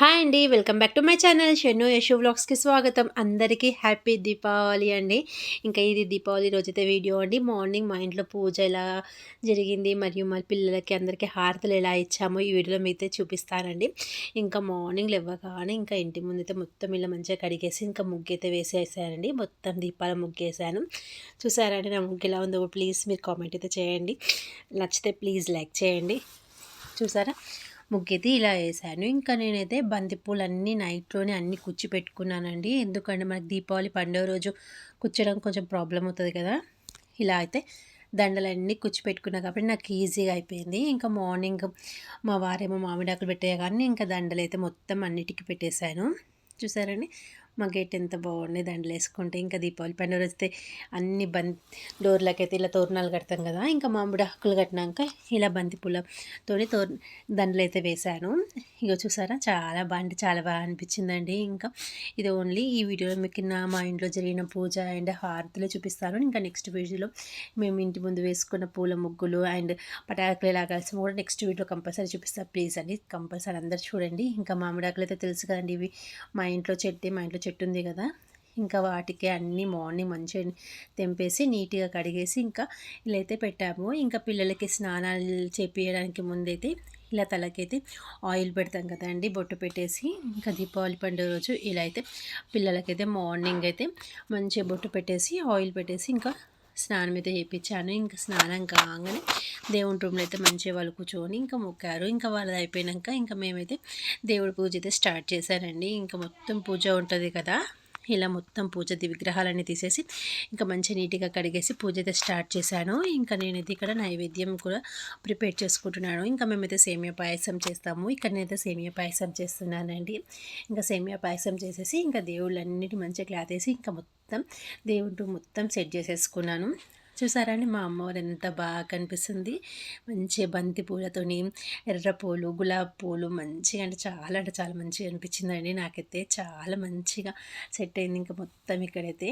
Hi అండి welcome back to my channel Shennu Yashu వ్లాగ్స్కి స్వాగతం. అందరికీ హ్యాపీ దీపావళి అండి. ఇంకా ఇది దీపావళి రోజైతే వీడియో అండి. మార్నింగ్ మా ఇంట్లో పూజ ఎలా జరిగింది మరియు మా పిల్లలకి అందరికీ హారతలు ఎలా ఇచ్చామో ఈ వీడియోలో మీతో చూపిస్తానండి. ఇంకా మార్నింగ్ లేవగానే ఇంకా ఇంటి ముందైతే మొత్తం ఇలా మంచిగా కడిగేసి ఇంకా ముగ్గు అయితే వేసేసానండి. మొత్తం దీపాల ముగ్గు వేసాను చూసారండి నా ముగ్గు ఎలా ఉందో ప్లీజ్ మీరు కామెంట్ అయితే చేయండి. నచ్చితే ప్లీజ్ లైక్ చేయండి. చూసారా? ముగ్గైతే ఇలా వేసాను. ఇంకా నేనైతే బంతిపూలు అన్నీ నైట్లోనే అన్నీ కుచ్చి పెట్టుకున్నానండి ఎందుకంటే మనకి దీపావళి పండుగ రోజు కుచ్చడం కొంచెం ప్రాబ్లం అవుతుంది కదా. ఇలా అయితే దండలన్నీ కుచ్చి పెట్టుకున్నా కాబట్టి నాకు ఈజీగా అయిపోయింది. ఇంకా మార్నింగ్ మా వారేమో మామిడాకులు పెట్టే కానీ ఇంకా దండలు అయితే మొత్తం అన్నిటికీ పెట్టేశాను. చూసారండి? మా గేట్ ఎంత బాగుండే దండలు వేసుకుంటే. ఇంకా దీపావళి పండుగ వస్తే అన్ని బంతి డోర్లకైతే అయితే ఇలా తోరణాలు కడతాం కదా. ఇంకా మామిడి ఆకులు కట్టినాక ఇలా బంతి తో దండలు అయితే వేశాను. ఇక చూసారా? చాలా బాగా చాలా బాగా అనిపించిందండి. ఇంకా ఇది ఓన్లీ ఈ వీడియోలో మీకు నా మా ఇంట్లో జరిగిన పూజ అండ్ హారతులు చూపిస్తాను. ఇంకా నెక్స్ట్ వీడియోలో మేము ఇంటి ముందు వేసుకున్న పూల ముగ్గులు అండ్ పటాకులు ఎలా కలిసి కూడా నెక్స్ట్ వీడియో కంపల్సరీ చూపిస్తాను ప్లీజ్ అండి కంపల్సరీ అందరు చూడండి. ఇంకా మామిడాకులు అయితే తెలుసు కదండి ఇవి. మా ఇంట్లో చెట్టు మా ఇంట్లో చెట్టు ఉంది కదా. ఇంకా వాటికి అన్నీ మార్నింగ్ మంచిగా తెంపేసి నీట్గా కడిగేసి ఇంకా ఇలా అయితే పెట్టాము. ఇంకా పిల్లలకి స్నానాలు చేపించడానికి ముందైతే ఇలా తలకైతే ఆయిల్ పెడతాం కదండి బొట్టు పెట్టేసి. ఇంకా దీపావళి పండుగ రోజు ఇలా అయితే పిల్లలకైతే మార్నింగ్ అయితే మంచిగా బొట్టు పెట్టేసి ఆయిల్ పెట్టేసి ఇంకా స్నానం అయితే చేయించాను ఇంకా స్నానం కాగానే దేవుని రూమ్లో అయితే మంచిగా వాళ్ళు కూర్చొని ఇంకా మొక్కారు. ఇంకా వాళ్ళది అయిపోయినాక ఇంకా మేమైతే దేవుడి పూజ అయితే స్టార్ట్ చేశానండి. ఇంకా మొత్తం పూజ ఉంటుంది కదా. ఇలా మొత్తం పూజ విగ్రహాలన్నీ తీసేసి ఇంకా మంచి నీట్గా కడిగేసి పూజ అయితే స్టార్ట్ చేశాను. ఇంకా నేనైతే ఇక్కడ నైవేద్యం కూడా ప్రిపేర్ చేసుకుంటున్నాను. ఇంకా మేమైతే సేమియా పాయసం చేస్తాము. ఇక్కడ నేనైతే సేమియా పాయసం చేస్తున్నానండి. ఇంకా సేమియా పాయసం చేసేసి ఇంకా దేవుళ్ళన్నిటి మంచిగా క్లాత్ వేసి ఇంకా మొత్తం దేవుడు మొత్తం సెట్ చేసేసుకున్నాను. చూసారండి మా అమ్మవారు ఎంత బాగా కనిపిస్తుంది. మంచిగా బంతి పూలతోని ఎర్ర పూలు గులాబీ పూలు మంచిగా అంటే చాలా అంటే చాలా మంచిగా అనిపించిందండి నాకైతే. చాలా మంచిగా సెట్ అయింది ఇంకా మొత్తం ఇక్కడైతే.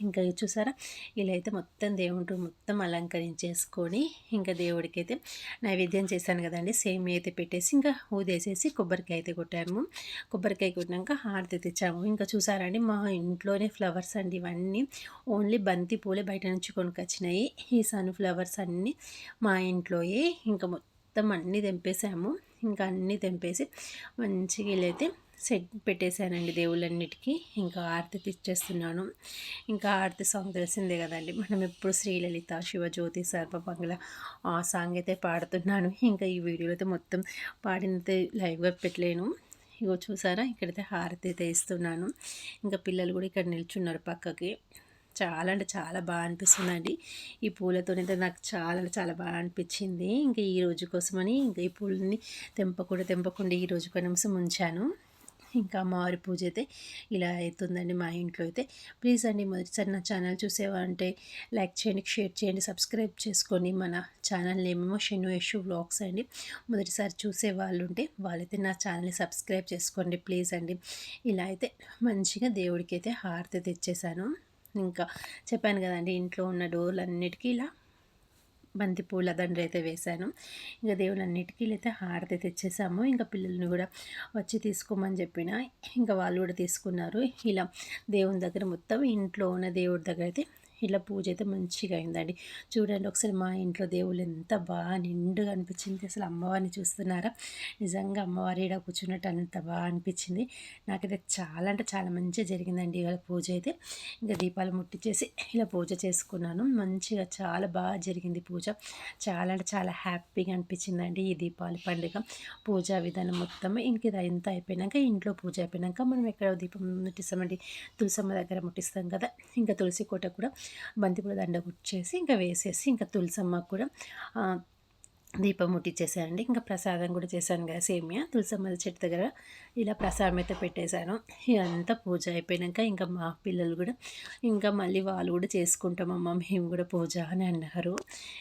ఇంకా చూసారా? ఇలా అయితే మొత్తం దేవుడు మొత్తం అలంకరించేసుకొని ఇంకా దేవుడికి అయితే నైవేద్యం చేశాను కదండి. సేమ్ అయితే పెట్టేసి ఇంకా ఊదేసేసి కొబ్బరికాయ అయితే కొట్టాము. కొబ్బరికాయ కొట్టినాక హారతి తెచ్చాము ఇంకా చూసారండి మా ఇంట్లోనే ఫ్లవర్స్ అండి ఇవన్నీ. ఓన్లీ బంతి పూలే బయట నుంచి కొనుకొచ్చినాయి. ఈ సన్ ఫ్లవర్స్ అన్నీ మా ఇంట్లోయే. ఇంకా మొత్తం అన్నీ తెంపేసాము. ఇంకా అన్నీ తెంపేసి మంచిగా ఇలా అయితే సెట్ పెట్టేశానండి దేవుళ్ళన్నిటికీ. ఇంకా ఆరతి తెచ్చేస్తున్నాను. ఇంకా ఆరతి సాంగ్ తెలిసిందే కదండి. మనం ఎప్పుడు శ్రీలలిత శివజ్యోతి సర్వమంగళ ఆ సాంగ్ అయితే పాడుతున్నాను. ఇంకా ఈ వీడియోలో అయితే మొత్తం పాడినైతే లైవ్గా పెట్టలేను. ఇగో చూసారా? ఇక్కడైతే హారతి అయితే ఇస్తున్నాను. ఇంకా పిల్లలు కూడా ఇక్కడ నిల్చున్నారు పక్కకి. చాలా అంటే చాలా బాగా అనిపిస్తుందండి. ఈ పూలతోనైతే నాకు చాలా అంటే చాలా బాగా అనిపించింది. ఇంకా ఈ రోజు కోసమని ఇంకా ఈ పూలని తెంపకుండా తెంపకుండా ఈ రోజు కోసం ఉంచాను. ఇంకా అమ్మవారి పూజ అయితే ఇలా అవుతుందండి మా ఇంట్లో అయితే. ప్లీజ్ అండి మొదటిసారి నా ఛానల్ చూసేవారంటే లైక్ చేయండి షేర్ చేయండి సబ్స్క్రైబ్ చేసుకొని మన ఛానల్ ఏమేమో షెను యశు వ్లాగ్స్ అండి. మొదటిసారి చూసే వాళ్ళు ఉంటే వాళ్ళైతే నా ఛానల్ని సబ్స్క్రైబ్ చేసుకోండి ప్లీజ్ అండి. ఇలా అయితే మంచిగా దేవుడికి అయితే హారతి తెచ్చేసాను. ఇంకా చెప్పాను కదండి ఇంట్లో ఉన్న డోర్లు అన్నిటికీ ఇలా బంతి పూల దండ్రి అయితే వేశాను. ఇంకా దేవులన్నిటికీ అయితే హారతి తెచ్చేసాము ఇంకా పిల్లల్ని కూడా వచ్చి తీసుకోమని చెప్పిన ఇంకా వాళ్ళు కూడా తీసుకున్నారు. ఇలా దేవుని దగ్గర మొత్తం ఇంట్లో ఉన్న దేవుడి దగ్గర అయితే ఇలా పూజ అయితే మంచిగా అయిందండి. చూడండి ఒకసారి మా ఇంట్లో దేవుళ్ళు ఎంత బాగా నిండుగా అనిపించింది. అసలు అమ్మవారిని చూస్తున్నారా? నిజంగా అమ్మవారి ఇక్కడ కూర్చున్నట్టు అంత బాగా అనిపించింది. నాకైతే చాలా అంటే చాలా మంచిగా జరిగిందండి ఇవాళ పూజ అయితే. ఇంకా దీపాలు ముట్టించేసి ఇలా పూజ చేసుకున్నాను. మంచిగా చాలా బాగా జరిగింది పూజ. చాలా అంటే చాలా హ్యాపీగా అనిపించిందండి ఈ దీపావళి పండుగ. పూజా విధానం మొత్తం ఇంక ఇది అంత అయిపోయినాక ఇంట్లో పూజ అయిపోయినాక మనం ఎక్కడ దీపం ముట్టిస్తామండి? తులసమ్మ దగ్గర ముట్టిస్తాం కదా? ఇంకా తులసి కోట కూడా బంతిపూల దండ గుచ్చేసి ఇంకా వేసేసి ఇంకా తులసమ్మ కూడా దీపం ముట్టించేసానండి ఇంకా ప్రసాదం కూడా చేశాను కదా సేమియా తులసమ్మల చెట్టు దగ్గర. ఇలా ప్రసాదం అయితే పెట్టేశాను. ఇదంతా పూజ అయిపోయాక ఇంకా మా పిల్లలు కూడా ఇంకా మళ్ళీ వాళ్ళు కూడా చేసుకుంటామమ్మ మేము కూడా పూజ అని అన్నారు.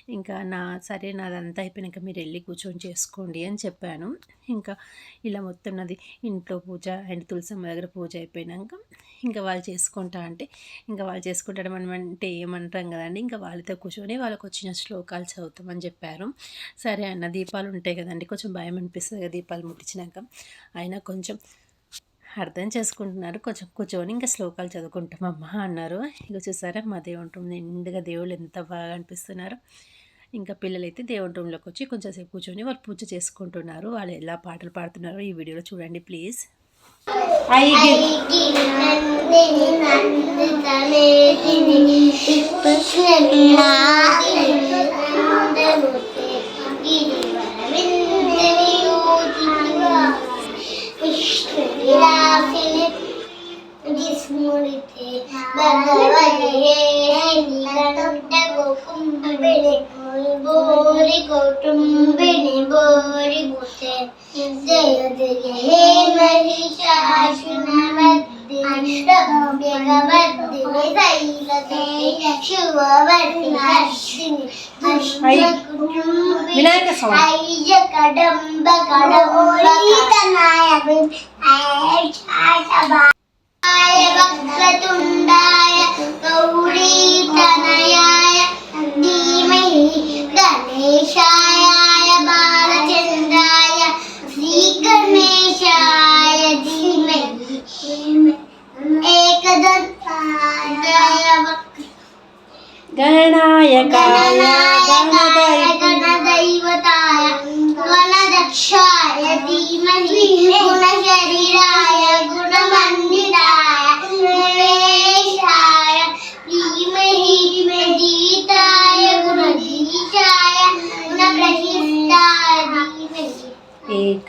ఇంకా నా సరే నాదంతా అయిపోయినాక మీరు వెళ్ళి కూర్చొని చేసుకోండి అని చెప్పాను. ఇంకా ఇలా మొత్తం నాది ఇంట్లో పూజ అండ్ తులసమ్మ దగ్గర పూజ అయిపోయినాక ఇంకా వాళ్ళు చేసుకుంటా అంటే ఇంకా వాళ్ళు చేసుకుంటాడు మనం అంటే ఏమంటాం కదండి. ఇంకా వాళ్ళతో కూర్చొని వాళ్ళకి వచ్చిన శ్లోకాలు చదువుతామని చెప్పారు. సరే అన్న దీపాలు ఉంటాయి కదండి. కొంచెం భయం అనిపిస్తుంది కదా దీపాలు ముట్టించినాక. అయినా కొంచెం అర్థం చేసుకుంటున్నారు. కొంచెం కూర్చొని ఇంకా శ్లోకాలు చదువుకుంటామమ్మా అన్నారు. ఇక చూసారా మా దేవుని రూమ్ నిండుగా దేవుళ్ళు ఎంత బాగా అనిపిస్తున్నారు. ఇంకా పిల్లలైతే దేవుని రూమ్లోకి వచ్చి కొంచెంసేపు కూర్చొని వాళ్ళు పూజ చేసుకుంటున్నారు. వాళ్ళు ఎలా పాటలు పాడుతున్నారో ఈ వీడియోలో చూడండి ప్లీజ్. నందిని കൊട്ടുംബിണി ബോരി കുത്തേ ജയതുലേ മഹിഷാശുനമദ്ദി അഷ്ടോമ്യകമദ്ദിനി തൈലതേ ശിവവർത്തി ഹർഷിനി വിനായക ഐജ കടംബ കടംബ കടംബ വക്രതുണ്ടായ ഗൗരീതനയായ ധീമഹി ഗണേശായ ബാലചന്ദ്രായ ശ്രീ ഗണേശായ ധീമഹി ഏകദന്തായ ഗണായ ഗണനായ ഗണദൈവതായ ഗണദക്ഷായ ധീമഹി ഗുണശരീരായ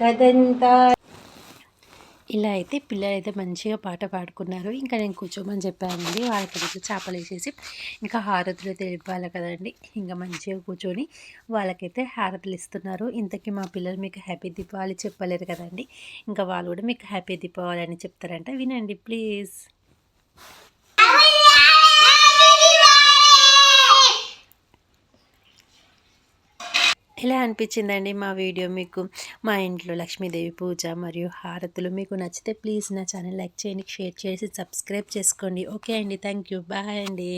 కదంతా ఇలా అయితే పిల్లలు అయితే మంచిగా పాట పాడుకున్నారు. ఇంకా నేను కూర్చోమని చెప్పానండి. వాళ్ళకి కొంచెం చేపలు వేసేసి ఇంకా హారతులు అయితే ఇవ్వాలి కదండి. ఇంకా మంచిగా కూర్చొని వాళ్ళకైతే హారతులు ఇస్తున్నారు. ఇంతకీ మా పిల్లలు మీకు హ్యాపీ దీపావళి చెప్పలేరు కదండి. ఇంకా వాళ్ళు కూడా మీకు హ్యాపీ దీపావళి అని చెప్తారంట. వినండి ప్లీజ్. ఎలా అనిపించిందండి మా వీడియో మీకు? మా ఇంట్లో లక్ష్మీదేవి పూజ మరియు హారతులు మీకు నచ్చితే ప్లీజ్ నా ఛానల్ లైక్ చేయండి షేర్ చేసి సబ్స్క్రైబ్ చేసుకోండి. ఓకే అండి థ్యాంక్ యూ. బాయ్ అండి.